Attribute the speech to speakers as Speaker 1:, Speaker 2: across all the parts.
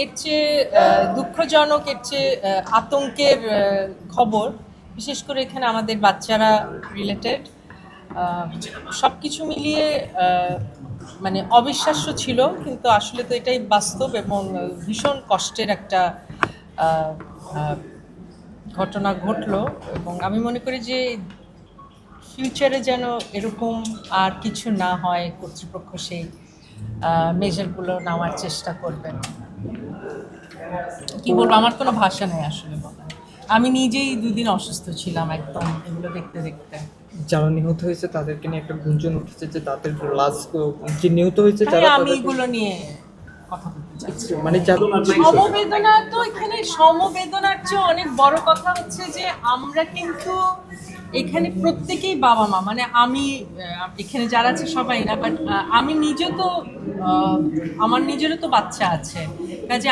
Speaker 1: এর চেয়ে দুঃখজনক, এর চেয়ে আতঙ্কের খবর, বিশেষ করে এখানে আমাদের বাচ্চারা রিলেটেড সব কিছু মিলিয়ে মানে অবিশ্বাস্য ছিল, কিন্তু আসলে তো এটাই বাস্তব এবং ভীষণ কষ্টের একটা ঘটনা ঘটলো এবং আমি মনে করি যে ফিউচারে যেন এরকম আর কিছু না হয়, কর্তৃপক্ষ সেই মেজারগুলো নেওয়ার চেষ্টা করবেন। কি বলব আমার কোনো ভাষা নেই আসলে আমি নিজেই দুদিন অসুস্থ ছিলাম একদম এগুলো দেখতে দেখতে।
Speaker 2: যারা নিহত হয়েছে তাদেরকে নিয়ে একটা গুঞ্জন উঠেছে যে তাদের লাশ যে নিহত হয়েছে
Speaker 1: তাই
Speaker 2: যারা
Speaker 1: আমি এগুলো নিয়ে কথা বলতে চাচ্ছি
Speaker 2: মানে
Speaker 1: সমবেদনা তো এখানে সমবেদনার চেয়ে অনেক বড় কথা হচ্ছে যে আমরা কিন্তু এখানে প্রত্যেকেই বাবা মা মানে আমি এখানে যারা আছে সবাই না বাট আমি নিজে তো আমার নিজেরও তো বাচ্চা আছে। কাজে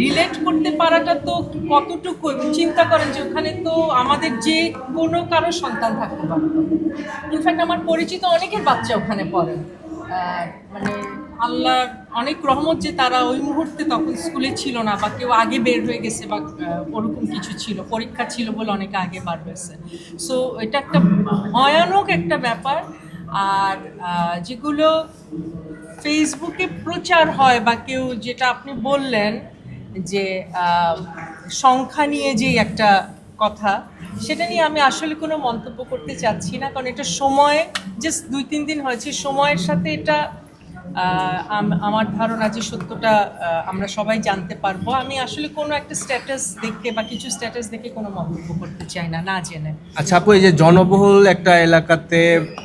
Speaker 1: রিলেট করতে পারাটা তো কতটুকু? চিন্তা করেন যে ওখানে তো আমাদের যে কোনো কারও সন্তান থাকতে পারতো ইনফ্যাক্ট আমার পরিচিত অনেকের বাচ্চা ওখানে পড়ে। মানে আল্লাহর অনেক রহমত যে তারা ওই মুহূর্তে তখন স্কুলে ছিল না বা কেউ আগে বের হয়ে গেছে বা ওরকম কিছু ছিল, পরীক্ষা ছিল বলে অনেকে আগে বার হয়েছে। সো এটা একটা ভয়ানক একটা ব্যাপার। আর যেগুলো ফেসবুকে প্রচার হয় বা কেউ যেটা আপনি বললেন যে সংখ্যা নিয়ে যে একটা কথা, সেটা নিয়ে আমি আসলে কোনো মন্তব্য করতে চাচ্ছি না। কারণ এটা সময়ে জাস্ট দুই, তিন দিন হয়েছে, সময়ের সাথে এটা আমার ধারণা যে সত্যটা আমরা সবাই জানতে পারব। আমি আসলে কোনো একটা স্ট্যাটাস দেখে বা কিছু স্ট্যাটাস দেখে কোনো মন্তব্য করতে চাই না না জেনে।
Speaker 3: আচ্ছা আপু এই যে জনবহুল একটা এলাকাতে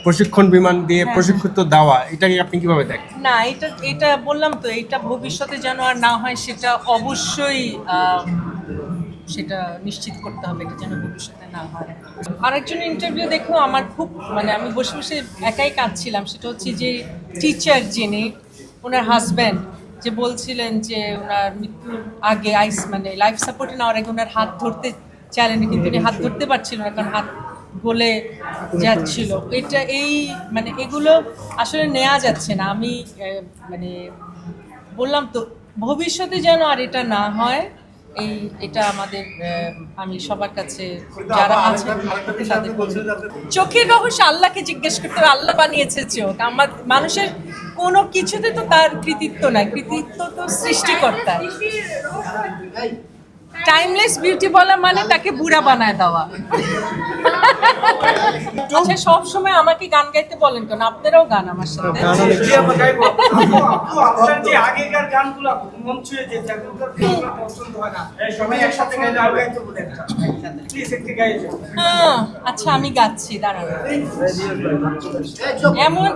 Speaker 3: প্রশিক্ষণ বিমান দিয়ে প্রশিক্ষিত দেওয়া এটাকে আপনি কীভাবে দেখেন?
Speaker 1: না এটা এটা বললাম তো এটা ভবিষ্যতে যেন আর না হয় সেটা অবশ্যই আহ, সেটা নিশ্চিত করতে হবে এটা যেন ভবিষ্যতে না হয়। আরেকজন ইন্টারভিউ দেখেও আমার খুব মানে আমি বসে বসে একাই কাঁদছিলাম, সেটা হচ্ছে যে টিচার যিনি, ওনার হাজব্যান্ড যে বলছিলেন যে ওনার মৃত্যুর আগে আইস মানে লাইফ সাপোর্টে নেওয়ার আগে ওনার হাত ধরতে চাইলেন কিন্তু উনি হাত ধরতে পারছিল না, কারণ হাত গলে যাচ্ছিল। এটা এই মানে এগুলো আসলে নেওয়া যাচ্ছে না। আমি মানে বললাম তো, ভবিষ্যতে যেন আর এটা না হয় এই, এটা আমাদের আমি সবার কাছে, যারা আছে তাদের চোখের রহস্য আল্লাহকে জিজ্ঞেস করতে আল্লাহ বানিয়েছে চোখ। আমার মানুষের কোনো কিছুতে তো তার কৃতিত্ব নাই। কৃতিত্ব তো সৃষ্টিকর্তা। টাইমলেস বিউটি বলা মানে তাকে বুড়া বানায় দেওয়া। আচ্ছা সব সময় আমাকে গান গাইতে বলেন কেন? আপনারাও গান আমার সাথে।
Speaker 2: গান অনেক
Speaker 4: জি, আমরা গাইবো। আপু, আপু, আপনার যে আগেকার গানগুলো মন ছুঁয়ে যে পছন্দ হয় না। সবাই একসাথে গাইলে আর গাইতে একটু গাইয়ে
Speaker 1: হ্যাঁ, আচ্ছা আমি গাচ্ছি দাঁড়ান। এমন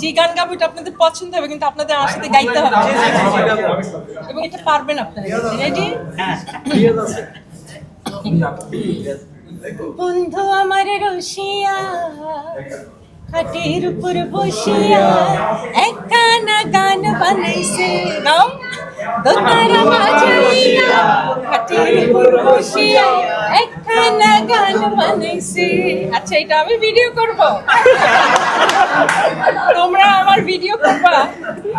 Speaker 1: যে গান গাবো এটা আপনাদের পছন্দ হবে কিন্তু আপনাদের আমার সাথে গাইতে হবে। এবং এটা পারবেন আপনারা রেডি? বন্ধু আমার রসিয়া, খাটের উপর বসিয়া একখানা গান বানাইছে। গাও দোতারা বাজাইয়া খাটের উপর বসিয়া একখানা গান বানাইছে। আচ্ছা এটা আমি ভিডিও করব? তোমরা আমার ভিডিও করবা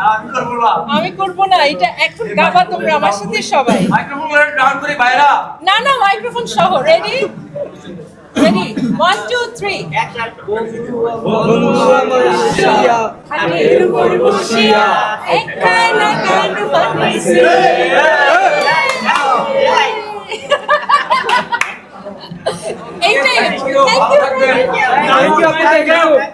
Speaker 4: আমি করব না।
Speaker 1: আমি করব না এটা এখন গাবা তোমরা আমার সাথে সবাই।
Speaker 4: মাইক্রোফোন করে ডাউন করি বাইরা
Speaker 1: না না মাইক্রোফোন সহ ready ready one two three এইটাই থ্যাংক ইউ
Speaker 4: thank you.